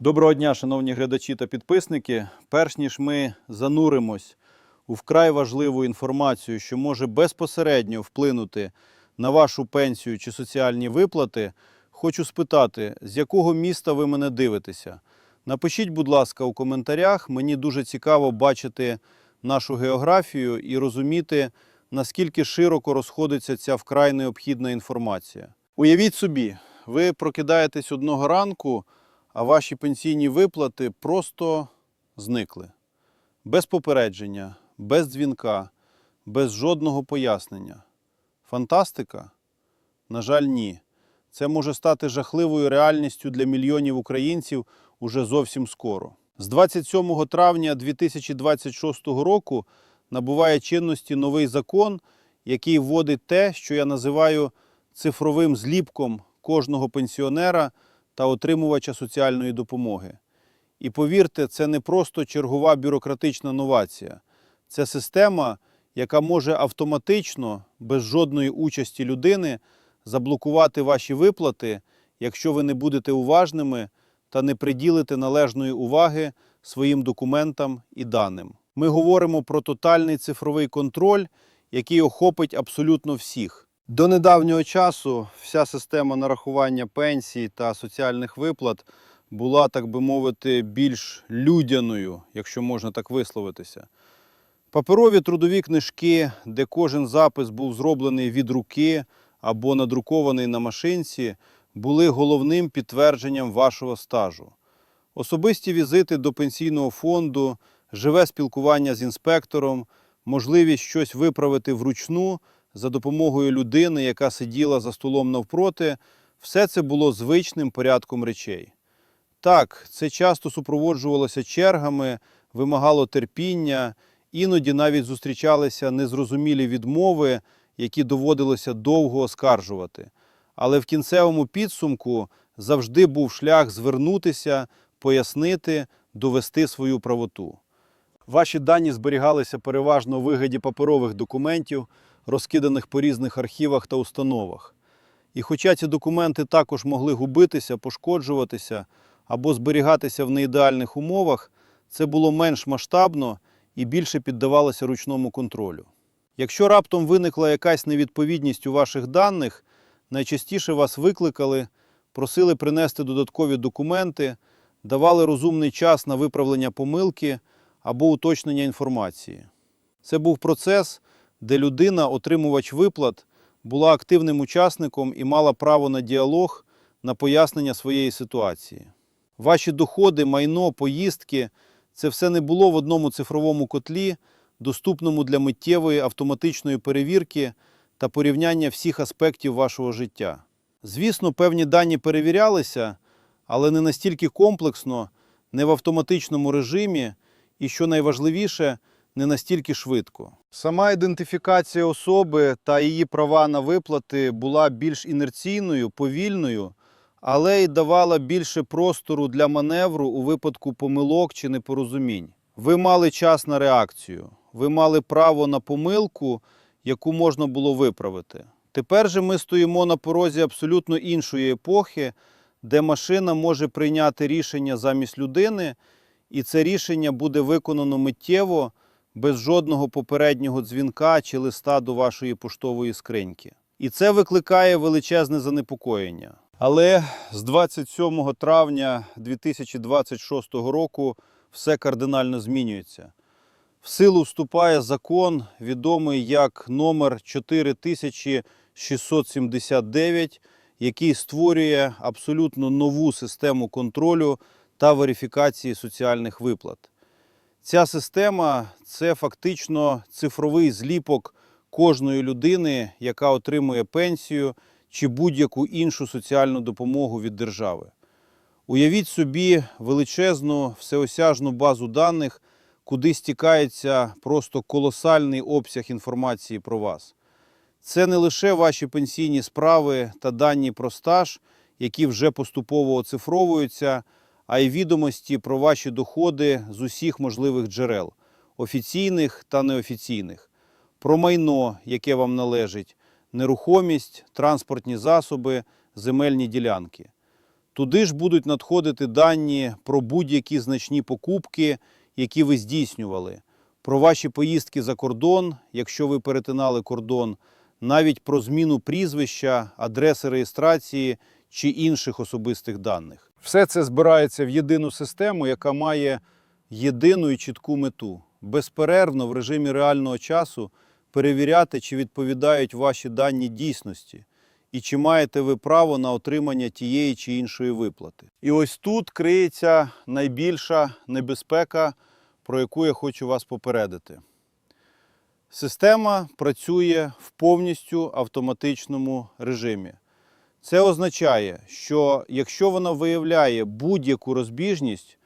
Доброго дня, шановні глядачі та підписники. Перш ніж ми зануримось у вкрай важливу інформацію, що може безпосередньо вплинути на вашу пенсію чи соціальні виплати, хочу спитати, з якого міста ви мене дивитеся. Напишіть, будь ласка, у коментарях. Мені дуже цікаво бачити нашу географію і розуміти, наскільки широко розходиться ця вкрай необхідна інформація. Уявіть собі, ви прокидаєтесь одного ранку, а ваші пенсійні виплати просто зникли. Без попередження, без дзвінка, без жодного пояснення. Фантастика? На жаль, ні. Це може стати жахливою реальністю для мільйонів українців уже зовсім скоро. З 27 травня 2026 року набуває чинності новий закон, який вводить те, що я називаю цифровим зліпком кожного пенсіонера та отримувача соціальної допомоги. І повірте, це не просто чергова бюрократична новація. Це система, яка може автоматично, без жодної участі людини, заблокувати ваші виплати, якщо ви не будете уважними та не приділите належної уваги своїм документам і даним. Ми говоримо про тотальний цифровий контроль, який охопить абсолютно всіх. До недавнього часу вся система нарахування пенсій та соціальних виплат була, так би мовити, більш людяною, якщо можна так висловитися. Паперові трудові книжки, де кожен запис був зроблений від руки або надрукований на машинці, були головним підтвердженням вашого стажу. Особисті візити до пенсійного фонду, живе спілкування з інспектором, можливість щось виправити вручну за допомогою людини, яка сиділа за столом навпроти, все це було звичним порядком речей. Так, це часто супроводжувалося чергами, вимагало терпіння, іноді навіть зустрічалися незрозумілі відмови, які доводилося довго оскаржувати. Але в кінцевому підсумку завжди був шлях звернутися, пояснити, довести свою правоту. Ваші дані зберігалися переважно у вигляді паперових документів, розкиданих по різних архівах та установах. І хоча ці документи також могли губитися, пошкоджуватися або зберігатися в неідеальних умовах, це було менш масштабно і більше піддавалося ручному контролю. Якщо раптом виникла якась невідповідність у ваших даних, найчастіше вас викликали, просили принести додаткові документи, давали розумний час на виправлення помилки або уточнення інформації. Це був процес, де людина, отримувач виплат, була активним учасником і мала право на діалог, на пояснення своєї ситуації. Ваші доходи, майно, поїздки це все не було в одному цифровому котлі, доступному для миттєвої автоматичної перевірки та порівняння всіх аспектів вашого життя. Звісно, певні дані перевірялися, але не настільки комплексно, не в автоматичному режимі і, що найважливіше, не настільки швидко. Сама ідентифікація особи та її права на виплати була більш інерційною, повільною, але й давала більше простору для маневру у випадку помилок чи непорозумінь. Ви мали час на реакцію, ви мали право на помилку, яку можна було виправити. Тепер же ми стоїмо на порозі абсолютно іншої епохи, де машина може прийняти рішення замість людини, і це рішення буде виконано миттєво, без жодного попереднього дзвінка чи листа до вашої поштової скриньки. І це викликає величезне занепокоєння. Але з 27 травня 2026 року все кардинально змінюється. В силу вступає закон, відомий як номер 4679, який створює абсолютно нову систему контролю та верифікації соціальних виплат. Ця система це фактично цифровий зліпок кожної людини, яка отримує пенсію чи будь-яку іншу соціальну допомогу від держави. Уявіть собі величезну всеосяжну базу даних, куди стікається просто колосальний обсяг інформації про вас. Це не лише ваші пенсійні справи та дані про стаж, які вже поступово оцифровуються, а й відомості про ваші доходи з усіх можливих джерел офіційних та неофіційних, про майно, яке вам належить, нерухомість, транспортні засоби, земельні ділянки. Туди ж будуть надходити дані про будь-які значні покупки, які ви здійснювали, про ваші поїздки за кордон, якщо ви перетинали кордон, навіть про зміну прізвища, адреси реєстрації чи інших особистих даних. Все це збирається в єдину систему, яка має єдину і чітку мету безперервно в режимі реального часу перевіряти, чи відповідають ваші дані дійсності, і чи маєте ви право на отримання тієї чи іншої виплати. І ось тут криється найбільша небезпека, про яку я хочу вас попередити. Система працює в повністю автоматичному режимі. Це означає, що якщо вона виявляє будь-яку розбіжність,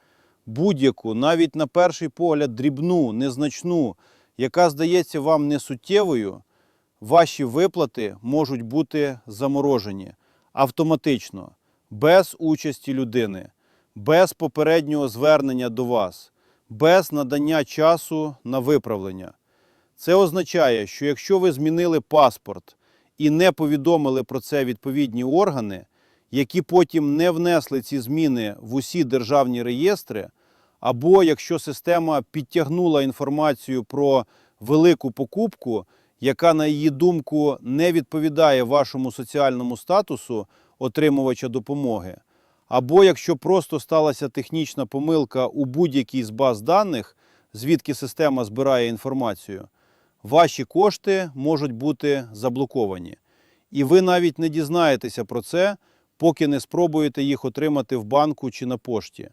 будь-яку, навіть на перший погляд дрібну, незначну, яка здається вам несуттєвою, ваші виплати можуть бути заморожені автоматично, без участі людини, без попереднього звернення до вас, без надання часу на виправлення. Це означає, що якщо ви змінили паспорт і не повідомили про це відповідні органи, які потім не внесли ці зміни в усі державні реєстри, або якщо система підтягнула інформацію про велику покупку, яка, на її думку, не відповідає вашому соціальному статусу отримувача допомоги, або якщо просто сталася технічна помилка у будь-якій з баз даних, звідки система збирає інформацію, ваші кошти можуть бути заблоковані. І ви навіть не дізнаєтеся про це, поки не спробуєте їх отримати в банку чи на пошті.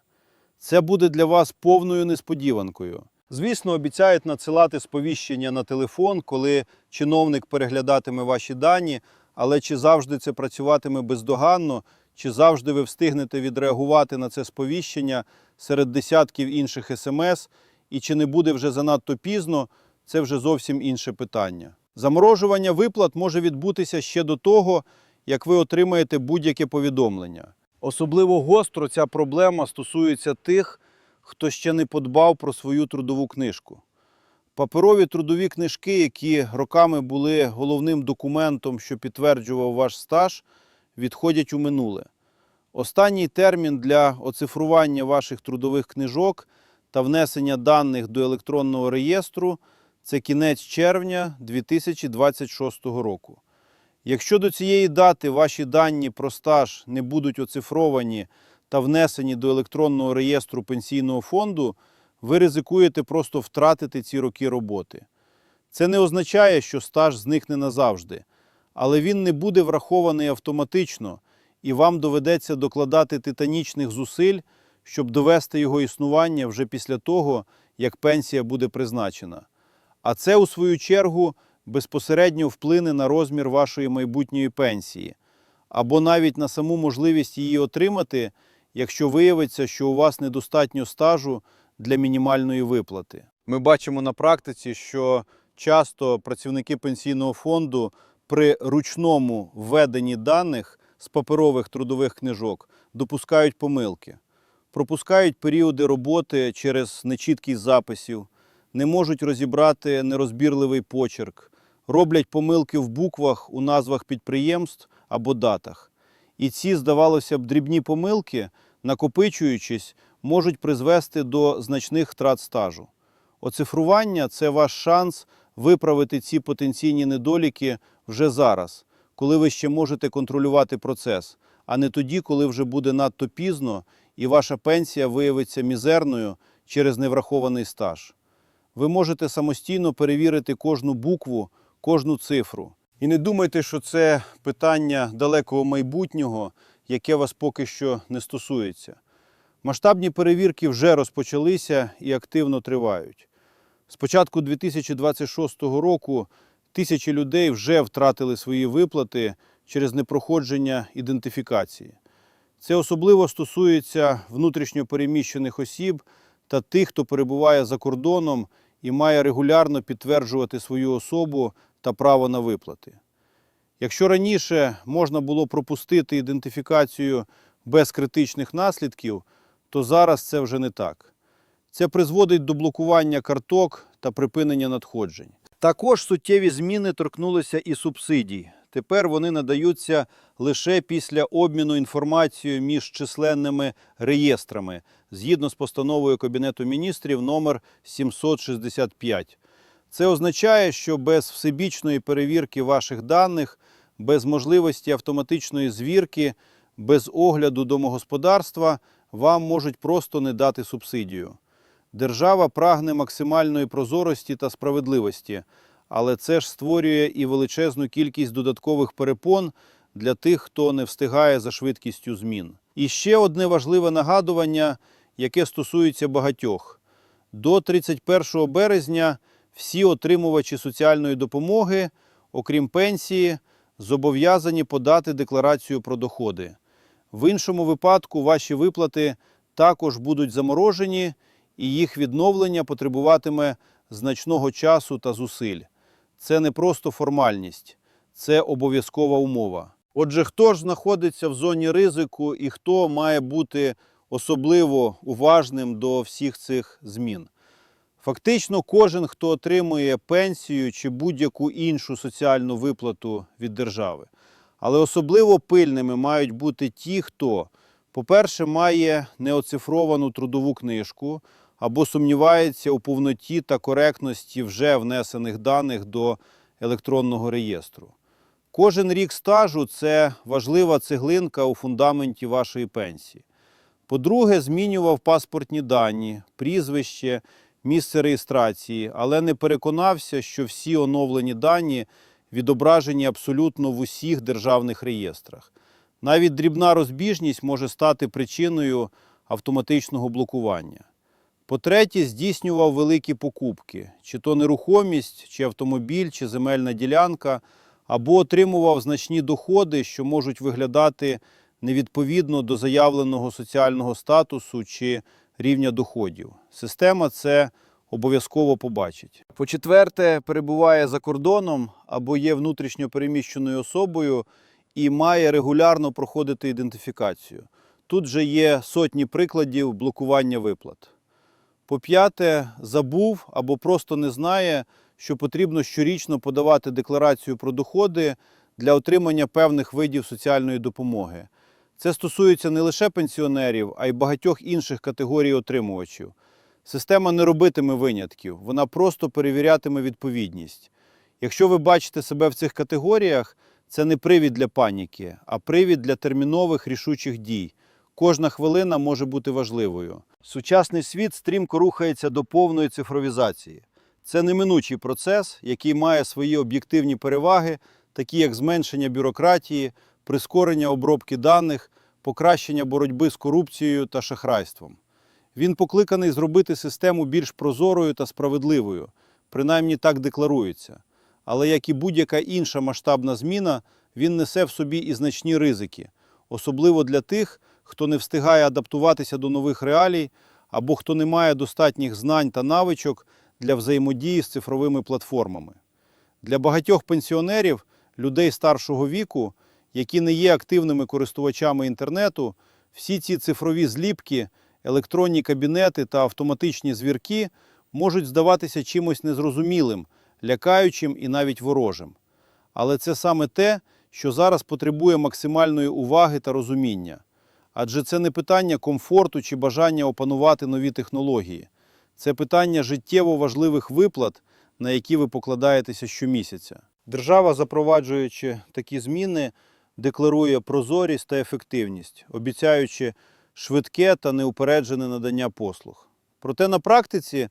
Це буде для вас повною несподіванкою. Звісно, обіцяють надсилати сповіщення на телефон, коли чиновник переглядатиме ваші дані, але чи завжди це працюватиме бездоганно, чи завжди ви встигнете відреагувати на це сповіщення серед десятків інших смс, і чи не буде вже занадто пізно, це вже зовсім інше питання. Заморожування виплат може відбутися ще до того, як ви отримаєте будь-яке повідомлення. Особливо гостро ця проблема стосується тих, хто ще не подбав про свою трудову книжку. Паперові трудові книжки, які роками були головним документом, що підтверджував ваш стаж, відходять у минуле. Останній термін для оцифрування ваших трудових книжок та внесення даних до електронного реєстру це кінець червня 2026 року. Якщо до цієї дати ваші дані про стаж не будуть оцифровані та внесені до електронного реєстру пенсійного фонду, ви ризикуєте просто втратити ці роки роботи. Це не означає, що стаж зникне назавжди, але він не буде врахований автоматично, і вам доведеться докладати титанічних зусиль, щоб довести його існування вже після того, як пенсія буде призначена. А це, у свою чергу, безпосередньо вплине на розмір вашої майбутньої пенсії, або навіть на саму можливість її отримати, якщо виявиться, що у вас недостатньо стажу для мінімальної виплати. Ми бачимо на практиці, що часто працівники пенсійного фонду при ручному введенні даних з паперових трудових книжок допускають помилки, пропускають періоди роботи через нечіткість записів, не можуть розібрати нерозбірливий почерк, роблять помилки в буквах у назвах підприємств або датах. І ці, здавалося б, дрібні помилки, накопичуючись, можуть призвести до значних втрат стажу. Оцифрування це ваш шанс виправити ці потенційні недоліки вже зараз, коли ви ще можете контролювати процес, а не тоді, коли вже буде надто пізно і ваша пенсія виявиться мізерною через неврахований стаж. Ви можете самостійно перевірити кожну букву, кожну цифру. І не думайте, що це питання далекого майбутнього, яке вас поки що не стосується. Масштабні перевірки вже розпочалися і активно тривають. З початку 2026 року тисячі людей вже втратили свої виплати через непроходження ідентифікації. Це особливо стосується внутрішньо переміщених осіб та тих, хто перебуває за кордоном і має регулярно підтверджувати свою особу та право на виплати. Якщо раніше можна було пропустити ідентифікацію без критичних наслідків, то зараз це вже не так. Це призводить до блокування карток та припинення надходжень. Також суттєві зміни торкнулися і субсидій. Тепер вони надаються лише після обміну інформацією між численними реєстрами згідно з постановою Кабінету міністрів номер 765. Це означає, що без всебічної перевірки ваших даних, без можливості автоматичної звірки, без огляду домогосподарства вам можуть просто не дати субсидію. Держава прагне максимальної прозорості та справедливості, але це ж створює і величезну кількість додаткових перепон для тих, хто не встигає за швидкістю змін. І ще одне важливе нагадування, яке стосується багатьох. До 31 березня всі отримувачі соціальної допомоги, окрім пенсії, зобов'язані подати декларацію про доходи. В іншому випадку ваші виплати також будуть заморожені, і їх відновлення потребуватиме значного часу та зусиль. Це не просто формальність, це обов'язкова умова. Отже, хто ж знаходиться в зоні ризику і хто має бути особливо уважним до всіх цих змін? Фактично, кожен, хто отримує пенсію чи будь-яку іншу соціальну виплату від держави. Але особливо пильними мають бути ті, хто, по-перше, має неоцифровану трудову книжку або сумнівається у повноті та коректності вже внесених даних до електронного реєстру. Кожен рік стажу це важлива цеглинка у фундаменті вашої пенсії. По-друге, змінював паспортні дані, прізвище, місце реєстрації, але не переконався, що всі оновлені дані відображені абсолютно в усіх державних реєстрах. Навіть дрібна розбіжність може стати причиною автоматичного блокування. По-третє, здійснював великі покупки, чи то нерухомість, чи автомобіль, чи земельна ділянка, або отримував значні доходи, що можуть виглядати невідповідно до заявленого соціального статусу чи рівня доходів. Система це обов'язково побачить. По-четверте, перебуває за кордоном або є внутрішньо переміщеною особою і має регулярно проходити ідентифікацію. Тут же є сотні прикладів блокування виплат. По-п'яте, забув або просто не знає, що потрібно щорічно подавати декларацію про доходи для отримання певних видів соціальної допомоги. Це стосується не лише пенсіонерів, а й багатьох інших категорій отримувачів. Система не робитиме винятків, вона просто перевірятиме відповідність. Якщо ви бачите себе в цих категоріях, це не привід для паніки, а привід для термінових рішучих дій. Кожна хвилина може бути важливою. Сучасний світ стрімко рухається до повної цифровізації. Це неминучий процес, який має свої об'єктивні переваги, такі як зменшення бюрократії, прискорення обробки даних, покращення боротьби з корупцією та шахрайством. Він покликаний зробити систему більш прозорою та справедливою, принаймні так декларується. Але як і будь-яка інша масштабна зміна, він несе в собі і значні ризики, особливо для тих, хто не встигає адаптуватися до нових реалій або хто не має достатніх знань та навичок для взаємодії з цифровими платформами. Для багатьох пенсіонерів, людей старшого віку, які не є активними користувачами інтернету, всі ці цифрові зліпки, електронні кабінети та автоматичні звірки можуть здаватися чимось незрозумілим, лякаючим і навіть ворожим. Але це саме те, що зараз потребує максимальної уваги та розуміння. Адже це не питання комфорту чи бажання опанувати нові технології. Це питання життєво важливих виплат, на які ви покладаєтеся щомісяця. Держава, запроваджуючи такі зміни, декларує прозорість та ефективність, обіцяючи швидке та неупереджене надання послуг. Проте на практиці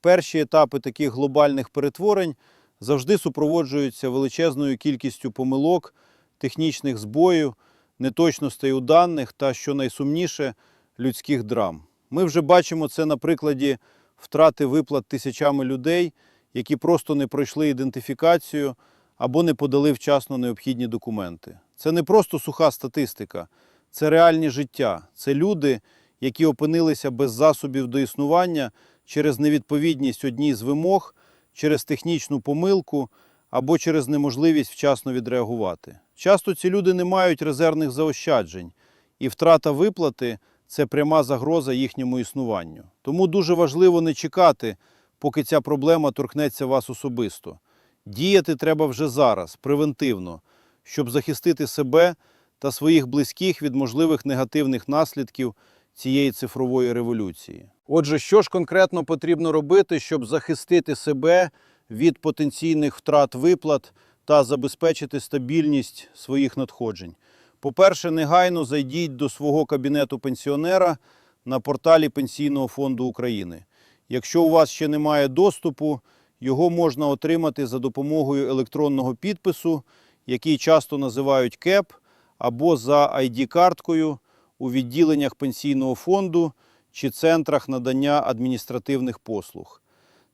перші етапи таких глобальних перетворень завжди супроводжуються величезною кількістю помилок, технічних збоїв, неточностей у даних та, що найсумніше, людських драм. Ми вже бачимо це на прикладі втрати виплат тисячами людей, які просто не пройшли ідентифікацію або не подали вчасно необхідні документи. Це не просто суха статистика, це реальні життя, це люди, які опинилися без засобів до існування через невідповідність одній з вимог, через технічну помилку або через неможливість вчасно відреагувати. Часто ці люди не мають резервних заощаджень, і втрата виплати це пряма загроза їхньому існуванню. Тому дуже важливо не чекати, поки ця проблема торкнеться вас особисто. Діяти треба вже зараз, превентивно, щоб захистити себе та своїх близьких від можливих негативних наслідків цієї цифрової революції. Отже, що ж конкретно потрібно робити, щоб захистити себе від потенційних втрат виплат та забезпечити стабільність своїх надходжень? По-перше, негайно зайдіть до свого кабінету пенсіонера на порталі Пенсійного фонду України. Якщо у вас ще немає доступу, його можна отримати за допомогою електронного підпису, який часто називають КЕП, або за ID-карткою у відділеннях пенсійного фонду чи центрах надання адміністративних послуг.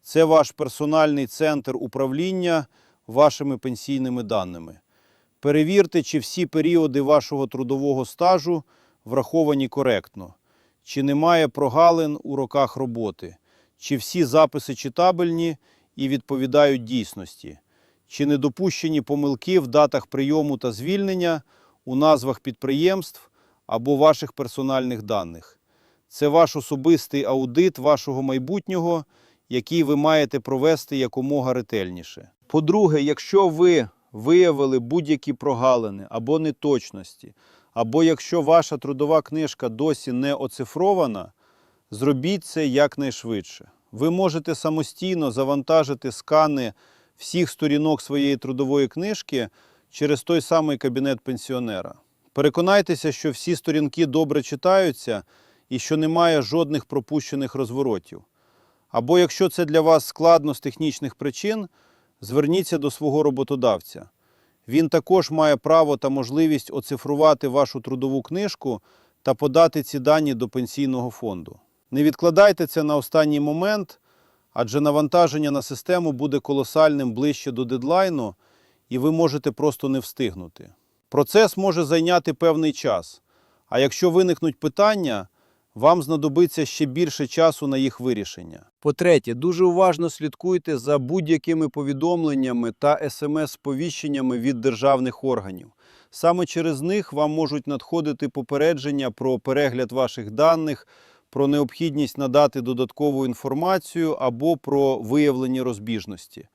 Це ваш персональний центр управління вашими пенсійними даними. Перевірте, чи всі періоди вашого трудового стажу враховані коректно, чи немає прогалин у роках роботи, чи всі записи читабельні і відповідають дійсності, чи не допущені помилки в датах прийому та звільнення, у назвах підприємств або ваших персональних даних. Це ваш особистий аудит вашого майбутнього, який ви маєте провести якомога ретельніше. По-друге, якщо ви виявили будь-які прогалини або неточності, або якщо ваша трудова книжка досі не оцифрована, зробіть це якнайшвидше. Ви можете самостійно завантажити скани всіх сторінок своєї трудової книжки через той самий кабінет пенсіонера. Переконайтеся, що всі сторінки добре читаються і що немає жодних пропущених розворотів. Або якщо це для вас складно з технічних причин, зверніться до свого роботодавця. Він також має право та можливість оцифрувати вашу трудову книжку та подати ці дані до пенсійного фонду. Не відкладайте це на останній момент, адже навантаження на систему буде колосальним ближче до дедлайну, і ви можете просто не встигнути. Процес може зайняти певний час, а якщо виникнуть питання, вам знадобиться ще більше часу на їх вирішення. По-третє, дуже уважно слідкуйте за будь-якими повідомленнями та смс-сповіщеннями від державних органів. Саме через них вам можуть надходити попередження про перегляд ваших даних, про необхідність надати додаткову інформацію або про виявлені розбіжності.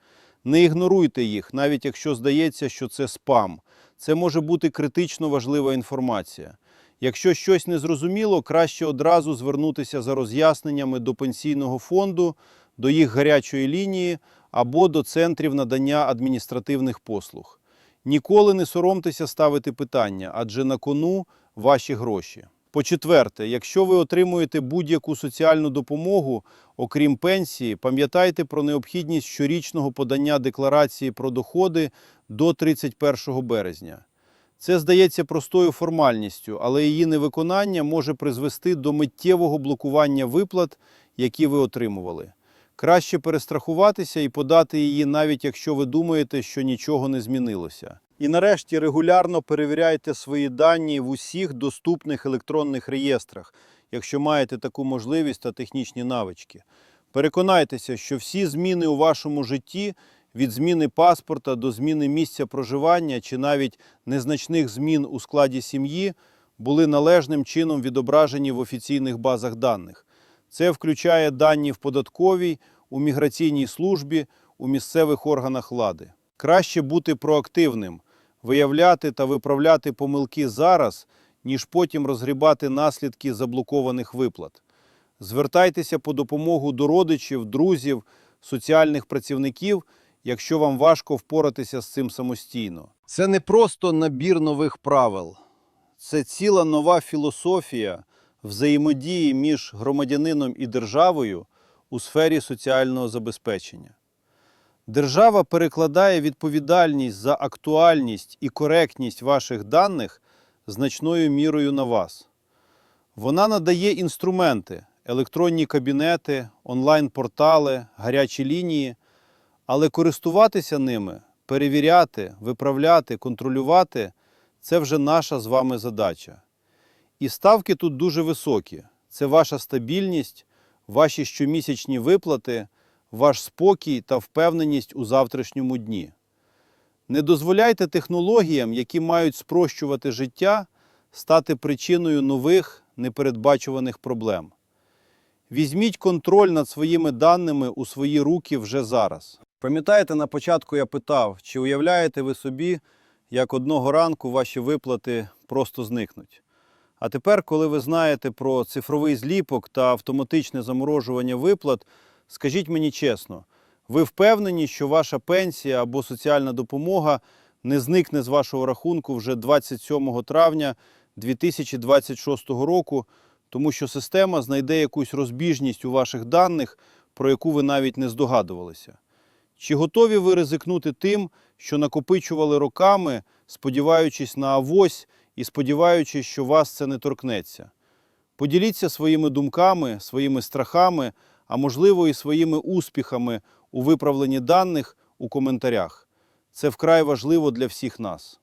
Не ігноруйте їх, навіть якщо здається, що це спам. Це може бути критично важлива інформація. Якщо щось незрозуміло, краще одразу звернутися за роз'ясненнями до пенсійного фонду, до їх гарячої лінії або до центрів надання адміністративних послуг. Ніколи не соромтеся ставити питання, адже на кону ваші гроші. По-четверте, якщо ви отримуєте будь-яку соціальну допомогу, окрім пенсії, пам'ятайте про необхідність щорічного подання декларації про доходи до 31 березня. Це здається простою формальністю, але її невиконання може призвести до миттєвого блокування виплат, які ви отримували. Краще перестрахуватися і подати її, навіть якщо ви думаєте, що нічого не змінилося. І нарешті регулярно перевіряйте свої дані в усіх доступних електронних реєстрах, якщо маєте таку можливість та технічні навички. Переконайтеся, що всі зміни у вашому житті від зміни паспорта до зміни місця проживання чи навіть незначних змін у складі сім'ї були належним чином відображені в офіційних базах даних. Це включає дані в податковій, у міграційній службі, у місцевих органах влади. Краще бути проактивним, виявляти та виправляти помилки зараз, ніж потім розгрібати наслідки заблокованих виплат. Звертайтеся по допомогу до родичів, друзів, соціальних працівників, якщо вам важко впоратися з цим самостійно. Це не просто набір нових правил, це ціла нова філософія взаємодії між громадянином і державою у сфері соціального забезпечення. Держава перекладає відповідальність за актуальність і коректність ваших даних значною мірою на вас. Вона надає інструменти, електронні кабінети, онлайн-портали, гарячі лінії, але користуватися ними, перевіряти, виправляти, контролювати це вже наша з вами задача. І ставки тут дуже високі. Це ваша стабільність, ваші щомісячні виплати, ваш спокій та впевненість у завтрашньому дні. Не дозволяйте технологіям, які мають спрощувати життя, стати причиною нових непередбачуваних проблем. Візьміть контроль над своїми даними у свої руки вже зараз. Пам'ятаєте, на початку я питав, чи уявляєте ви собі, як одного ранку ваші виплати просто зникнуть. А тепер, коли ви знаєте про цифровий зліпок та автоматичне заморожування виплат, скажіть мені чесно, ви впевнені, що ваша пенсія або соціальна допомога не зникне з вашого рахунку вже 27 травня 2026 року, тому що система знайде якусь розбіжність у ваших даних, про яку ви навіть не здогадувалися? Чи готові ви ризикнути тим, що накопичували роками, сподіваючись на авось і сподіваючись, що вас це не торкнеться? Поділіться своїми думками, своїми страхами, а можливо і своїми успіхами у виправленні даних у коментарях. Це вкрай важливо для всіх нас.